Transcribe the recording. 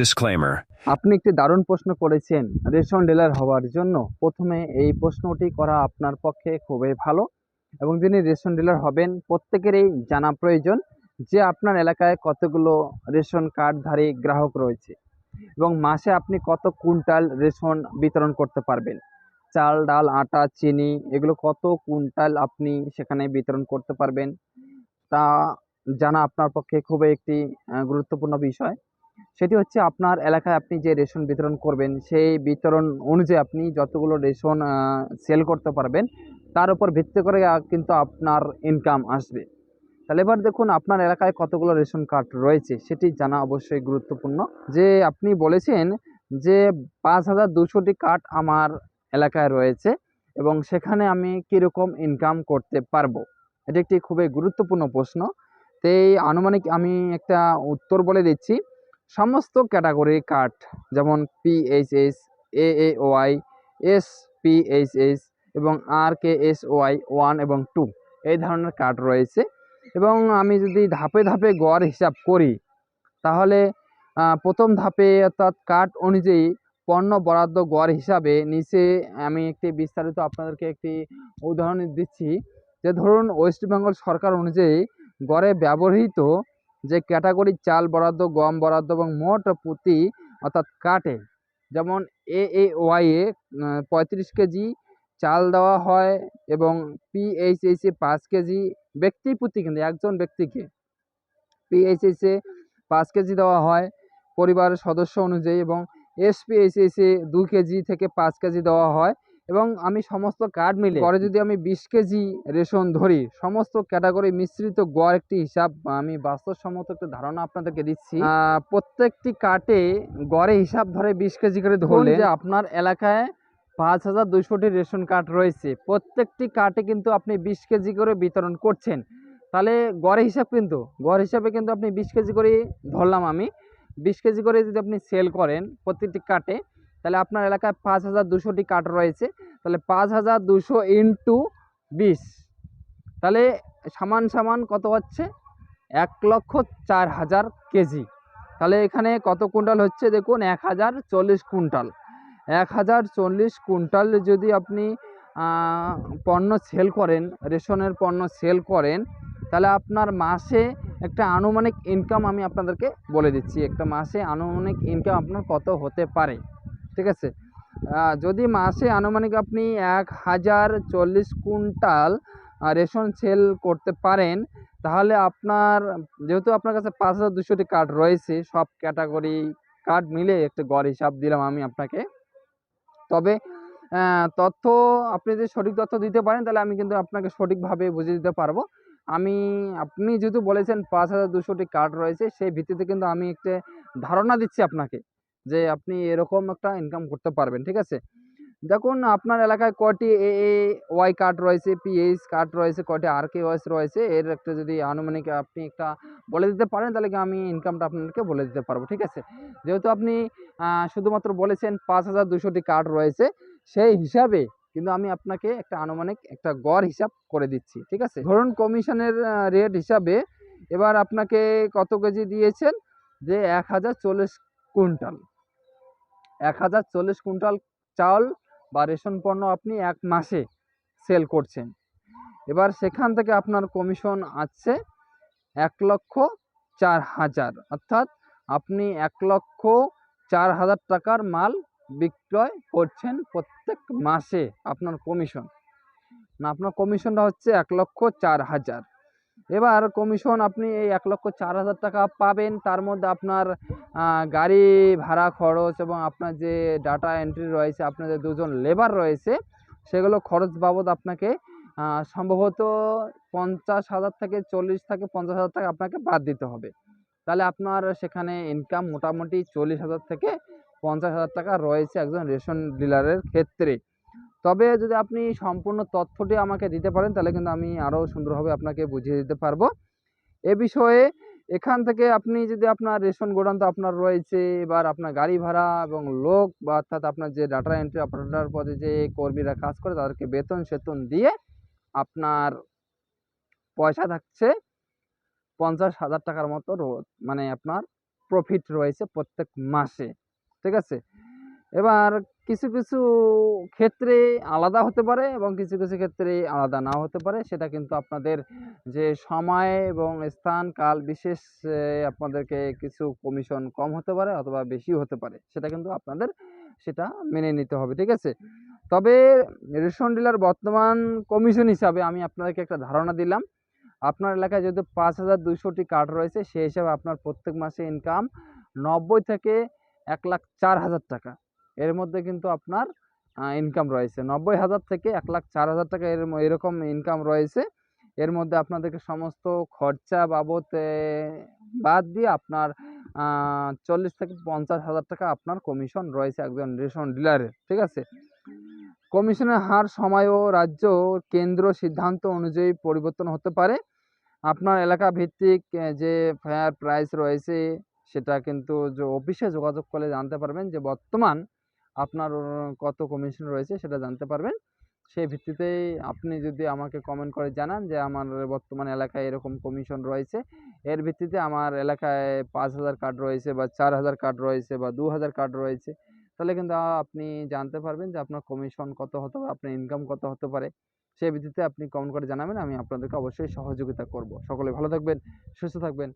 Disclaimer. আপনি একটি দারুণ প্রশ্ন করেছেন। রেশন ডিলার হওয়ার জন্য প্রথমে এই প্রশ্নটি করা আপনার পক্ষে খুবই ভালো এবং যিনি রেশন ডিলার হবেন, প্রত্যেকেরই জানা প্রয়োজন যে আপনার এলাকায় কতগুলো রেশন কার্ডধারী গ্রাহক রয়েছে এবং মাসে আপনি কত কুইন্টাল রেশন বিতরণ করতে পারবেন? চাল, ডাল, আটা, চিনি, এগুলো কত কুইন্টাল আপনি সেখানে বিতরণ করতে পারবেন? তা জানা আপনার পক্ষে খুবই একটি গুরুত্বপূর্ণ বিষয়। সেটি হচ্ছে আপনার এলাকায় আপনি যে রেশন বিতরণ করবেন, সেই বিতরণ অনুযায়ী আপনি যতগুলো রেশন সেল করতে পারবেন, তার উপর ভিত্তি করে কিন্তু আপনার ইনকাম আসবে। তাহলে এবার দেখুন, আপনার এলাকায় কতগুলো রেশন কার্ড রয়েছে, সেটি জানা অবশ্যই গুরুত্বপূর্ণ। যে আপনি বলেছেন যে পাঁচ হাজার দুশোটি কার্ড আমার এলাকায় রয়েছে এবং সেখানে আমি কীরকম ইনকাম করতে পারব, এটি একটি খুবই গুরুত্বপূর্ণ প্রশ্ন। তো এই আনুমানিক আমি একটা উত্তর বলে দিচ্ছি সমস্ত ক্যাটাগরির কার্ড, যেমন PHS A A Y S PHS এবং R K S Y one এবং টু এই ধরনের কার্ড রয়েছে। এবং আমি যদি ধাপে ধাপে গড় হিসাব করি, তাহলে প্রথম ধাপে অর্থাৎ কার্ড অনুযায়ী পণ্য বরাদ্দ গড় হিসাবে নিচে আমি একটি বিস্তারিত আপনাদেরকে একটি উদাহরণ দিচ্ছি। যে ধরুন ওয়েস্ট বেঙ্গল সরকার অনুযায়ী গড়ে ব্যবহৃত যে ক্যাটাগরি চাল বরাদ্দ, গম বরাদ্দ এবং মোট প্রতি অর্থাৎ কাটে। যেমন এ এ ওয়াইয়ে পঁয়ত্রিশ কেজি চাল দেওয়া হয় এবং পিএইচএসে পাঁচ কেজি, ব্যক্তি প্রতি কিন্তু, একজন ব্যক্তিকে পিএইচএসে পাঁচ কেজি দেওয়া হয় পরিবারের সদস্য অনুযায়ী এবং এসপিএইচএসে দু কেজি থেকে পাঁচ কেজি দেওয়া হয়। এবং আমি সমস্ত কার্ড মিলে পরে যদি আমি বিশ কেজি রেশন ধরি সমস্ত ক্যাটাগরি মিশ্রিত গড় একটি হিসাব আমি বাস্তবসম্মত একটা ধারণা আপনাদেরকে দিচ্ছি। প্রত্যেকটি কার্টে গড়ে হিসাব ধরে বিশ কেজি করে ধরলে যে আপনার এলাকায় পাঁচ হাজার দুশোটি রেশন কার্ড রয়েছে প্রত্যেকটি কার্টে কিন্তু আপনি বিশ কেজি করে বিতরণ করছেন। তাহলে গড়ে হিসাব কিন্তু গড় হিসাবে কিন্তু আপনি বিশ কেজি করে ধরলাম আমি। বিশ কেজি করে যদি আপনি সেল করেন প্রত্যেকটি কার্টে তাহলে আপনার এলাকায় পাঁচ হাজার দুশোটি কার্ড রয়েছে। তাহলে পাঁচ হাজার দুশো ইন্টু বিশ। তাহলে সমান সমান কত হচ্ছে? এক লক্ষ চার হাজার কেজি। তাহলে এখানে কত কুইন্টাল হচ্ছে? দেখুন, এক হাজার চল্লিশ কুইন্টাল। এক হাজার চল্লিশ কুইন্টাল যদি আপনি পণ্য সেল করেন, রেশনের পণ্য সেল করেন, তাহলে আপনার মাসে একটা আনুমানিক ইনকাম আমি আপনাদেরকে বলে দিচ্ছি। একটা মাসে আনুমানিক ইনকাম আপনার কত হতে পারে? ঠিক আছে? যদি মাসে আনুমানিক আপনি এক হাজার চল্লিশ কুইন্টাল রেশন সেল করতে পারেন, তাহলে আপনার, যেহেতু আপনার কাছে পাঁচ হাজার দুশোটি কার্ড রয়েছে, সব ক্যাটাগরি কার্ড মিলে একটা গড় হিসাব দিলাম আমি আপনাকে। তবে তথ্য, আপনি যদি সঠিক তথ্য দিতে পারেন, তাহলে আমি কিন্তু আপনাকে সঠিকভাবে বুঝিয়ে দিতে পারব। আমি, আপনি যেহেতু বলেছেন পাঁচ হাজার দুশোটি কার্ড রয়েছে, সেই ভিত্তিতে কিন্তু আমি একটা ধারণা দিচ্ছি আপনাকে। যে আপনি এরকম একটা ইনকাম করতে পারবেন, ঠিক আছে? দেখুন, আপনার এলাকায় কয়টি এ এ ওয়াই কার্ড রয়েছে পিএইচ কার্ড রয়েছে, কয়টি আর কে ওয়াইস রয়েছে, এর একটা যদি আনুমানিক আপনি একটা বলে দিতে পারেন, তাহলে কি আমি ইনকামটা আপনাদেরকে বলে দিতে পারব, ঠিক আছে? যেহেতু আপনি শুধুমাত্র বলেছেন পাঁচ হাজার দুশোটি কার্ড রয়েছে, সেই হিসাবে কিন্তু আমি আপনাকে একটা আনুমানিক একটা গড় হিসাব করে দিচ্ছি, ঠিক আছে? ধরুন, কমিশনের রেট হিসাবে এবার আপনাকে কত কেজি দিয়েছেন? যে এক হাজার চল্লিশ কুইন্টাল। এক হাজার চল্লিশ কুইন্টাল চাল বা রেশন পণ্য আপনি এক মাসে সেল করছেন। এবার সেখান থেকে আপনার কমিশন আসছে এক লক্ষ চার হাজার। অর্থাৎ আপনি এক লক্ষ চার হাজার টাকার মাল বিক্রয় করছেন প্রত্যেক মাসে আপনার কমিশন। না, আপনার কমিশনটা হচ্ছে এক লক্ষ চার হাজার। এবার কমিশন আপনি এই এক লক্ষ চার হাজার টাকা পাবেন। তার মধ্যে আপনার গাড়ি ভাড়া খরচ এবং আপনার যে ডাটা এন্ট্রি রয়েছে আপনার যে দুজন লেবার রয়েছে, সেগুলো খরচ বাবদ আপনাকে সম্ভবত পঞ্চাশ হাজার থেকে চল্লিশ থেকে পঞ্চাশ হাজার টাকা আপনাকে বাদ দিতে হবে। তাহলে আপনার সেখানে ইনকাম মোটামুটি চল্লিশ হাজার থেকে পঞ্চাশ হাজার টাকা রয়েছে একজন রেশন ডিলারের ক্ষেত্রে। তবে যদি আপনি সম্পূর্ণ তথ্যটি আমাকে দিতে পারেন, তাহলে কিন্তু আমি আরও সুন্দরভাবে আপনাকে বুঝিয়ে দিতে পারব। এ বিষয়ে এখান থেকে আপনি যদি আপনার রেশন গোডাউন তো আপনার রয়েছে, এবার আপনার গাড়ি ভাড়া এবং লোক বা অর্থাৎ আপনার যে ডাটা এন্ট্রি অপারেটর পদে যে কর্মীরা কাজ করে, তাদেরকে বেতন সেতন দিয়ে আপনার পয়সা থাকছে পঞ্চাশ হাজার টাকার মতো মানে আপনার প্রফিট রয়েছে প্রত্যেক মাসে। ঠিক আছে? এবার কিছু কিছু ক্ষেত্রে আলাদা হতে পারে এবং কিছু কিছু ক্ষেত্রে আলাদা নাও হতে পারে। সেটা কিন্তু আপনাদের যে সময় এবং স্থান, কাল বিশেষ আপনাদেরকে কিছু কমিশন কম হতে পারে অথবা বেশিও হতে পারে। সেটা কিন্তু আপনাদের সেটা মেনে নিতে হবে, ঠিক আছে? তবে রেশন ডিলার বর্তমান কমিশন হিসাবে আমি আপনাদেরকে একটা ধারণা দিলাম। আপনার এলাকায় যেহেতু পাঁচ হাজার দুইশোটি কার্ড রয়েছে, সেই হিসাবে আপনার প্রত্যেক মাসে ইনকাম নব্বই থেকে এক লাখ চার হাজার টাকা। এর মধ্যে কিন্তু আপনার ইনকাম রয়েছে। নব্বই হাজার থেকে এক লাখ চার হাজার টাকা এর এরকম ইনকাম রয়েছে। এর মধ্যে আপনাদেরকে সমস্ত খরচা বাবদ, বাদ দিয়ে আপনার চল্লিশ থেকে পঞ্চাশ হাজার টাকা আপনার কমিশন রয়েছে একজন রেশন ডিলারের ঠিক আছে? কমিশনের হার সময় ও রাজ্য কেন্দ্র সিদ্ধান্ত অনুযায়ী পরিবর্তন হতে পারে। আপনার এলাকা ভিত্তিক যে ফেয়ার প্রাইস রয়েছে, সেটা কিন্তু যে অফিসে যোগাযোগ করলে জানতে পারবেন যে বর্তমান আপনার কত কমিশন রয়েছে সেটা জানতে পারবেন। সেই ভিত্তিতেই আপনি যদি আমাকে কমেন্ট করে জানান যে আমার বর্তমান এলাকায় এরকম কমিশন রয়েছে। এর ভিত্তিতে আমার এলাকায় পাঁচ হাজার কার্ড রয়েছে বা চার হাজার কার্ড রয়েছে বা দু হাজার কার্ড রয়েছে। তাহলে কিন্তু আপনি জানতে পারবেন যে আপনার কমিশন কত হতে পারে, আপনার ইনকাম কত হতে পারে। সেই ভিত্তিতে আপনি কমেন্ট করে জানাবেন, আমি আপনাদেরকে অবশ্যই সহযোগিতা করব। সকলে ভালো থাকবেন, সুস্থ থাকবেন।